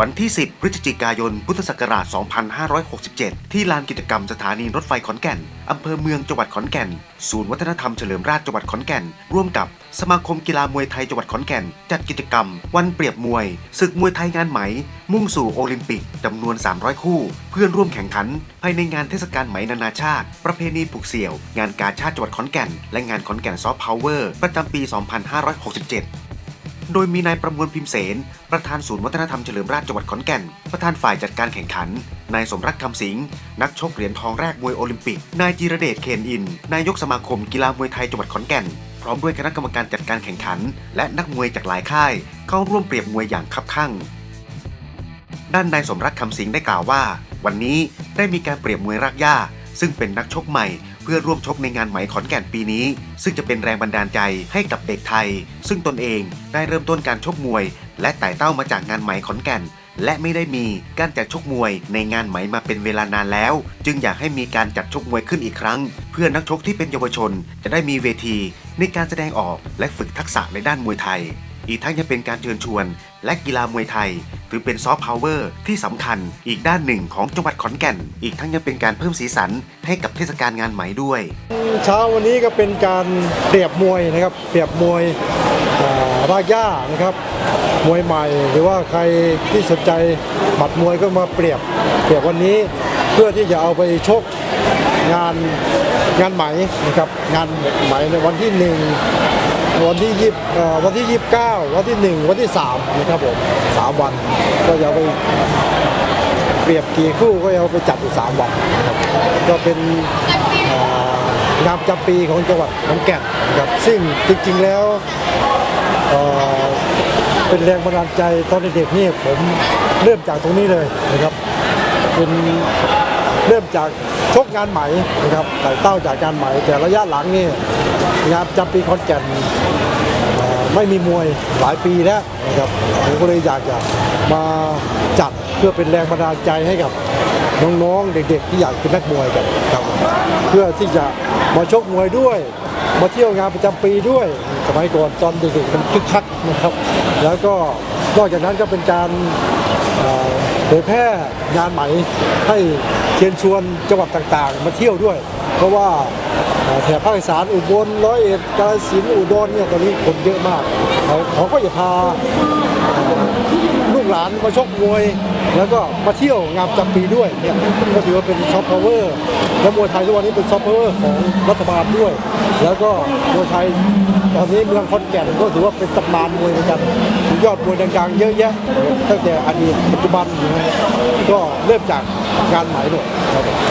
วันที่ 10 พฤศจิกายน พุทธศักราช 2567 ที่ลานกิจกรรมสถานีรถไฟขอนแก่น อำเภอเมืองจังหวัดขอนแก่น ศูนย์วัฒนธรรมเฉลิมราชจังหวัดขอนแก่น ร่วมกับสมาคมกีฬามวยไทยจังหวัดขอนแก่น จัดกิจกรรม วันเปรียบมวย ศึกมวยไทยงานไหม มุ่งสู่โอลิมปิกจำนวน 300 คู่ เพื่อนร่วมแข่งขัน ภายในงานเทศกาลไหมนานาชาติ ประเพณีผูกเสี่ยว งานกาชาติจังหวัดขอนแก่น และงานขอนแก่นซอฟต์พาวเวอร์ประจำปี 2567 โดยมีนายประมวลพิมพ์เสน ประธานศูนย์วัฒนธรรมเฉลิมราชจังหวัดขอนแก่น ประธานฝ่ายจัดการแข่งขัน นายสมรักคำสิงห์ นักชกเหรียญทองแรกมวยโอลิมปิก นายจิรเดชเคนอิน นายกสมาคมกีฬามวยไทยจังหวัดขอนแก่น พร้อมด้วยคณะกรรมการจัดการแข่งขัน และนักมวยจากหลายค่าย เข้าร่วมเปรียบมวยอย่างคับคั่ง ด้านนายสมรักคำสิงห์ได้กล่าวว่า วันนี้ได้มีการเปรียบมวยรากหญ้าซึ่งเป็นนักชกใหม่ เพื่อร่วมชกในงานไหมขอนแก่นปีนี้ ซึ่งจะเป็นแรงบันดาลใจให้กับเด็กไทย ซึ่งตนเองได้เริ่มต้นการชกมวย และไต่เต้ามาจากงานไหมขอนแก่น และไม่ได้มีการจัดชกมวยในงานไหมมาเป็นเวลานานแล้ว จึงอยากให้มีการจัดชกมวยขึ้นอีกครั้ง เพื่อนักชกที่เป็นเยาวชน จะได้มีเวทีในการแสดงออกและฝึกทักษะในด้านมวยไทย อีกทั้งยังเป็นการเชิญชวน และกีฬามวยไทย ถือเป็นซอฟต์พาวเวอร์ที่สำคัญอีกด้านหนึ่งของจังหวัดขอนแก่น อีกทั้งยังเป็นการเพิ่มสีสันให้กับเทศกาลงานไหมด้วย เช้าวันนี้ก็เป็นการเปรียบมวยนะครับเปรียบมวยรากหญ้านะครับมวยใหม่ หรือว่าใครที่สนใจหมัดมวยก็มาเปรียบเปรียบวันนี้ เพื่อที่จะเอาไปชกงานงานไหมนะครับงานไหมในวันที่หนึ่งวันที่ยี่วันที่ยี่สิบเก้าวันที่หนึ่งวันที่สามนะครับผมสามวันก็จะไปเปรียบกี่คู่ก็เอาไปจัดอยู่สามวันนะครับก็เป็นงานจำปีของจังหวัดขอนแก่นนะครับซึ่งจริงๆแล้วเเป็นแรงบันดาลใจตอนเด็กๆนี่ผมเริ่มจากตรงนี้เลยนะครับเป็น เริ่มจากชกงานไหมนะครับไต่เต้าจากงานไหม แต่ระยะหลังนี่งานประจำปีขอนแก่นไม่มีมวยหลายปีแล้วนะครับผมก็เลยอยากจะมาจัดเพื่อเป็นแรงบันดาลใจให้กับน้องๆเด็กๆ ที่อยากเป็นนักมวยกันครับเพื่อที่จะมาชกมวยด้วย มาเที่ยวงานประจำปีด้วย สมัยก่อนตอนเด็กๆมันคึกคักนะครับ แล้วก็นอกจากนั้นก็เป็นการเผยแพร่งานไหม่ให้ ชิญชวนจังหวัดต่างๆ มาเที่ยวด้วย เพราะว่าแถบภาคอีสานอุบลร้อยเอ็ดกาฬสินธุ์อุดรเนี่ยตอนนี้คนเยอะมากเขาเขาก็จะพาเอ่อลูกหลานมาชกมวย แล้วก็มาเที่ยวงานประจำปีด้วยเนี่ยก็ถือว่าเป็นซอฟต์พาวเวอร์และมวยไทยทุกวันนี้เป็นซอฟต์พาวเวอร์ของรัฐบาลด้วย แล้วก็มวยไทยตอนนี้เมืองขอนแก่นก็ถือว่าเป็นตำนานมวยเหมือนกันยอดมวยดังๆเยอะแยะตั้งแต่อดีตปัจจุบันนะก็เริ่มจาก งานไหมด้วยครับ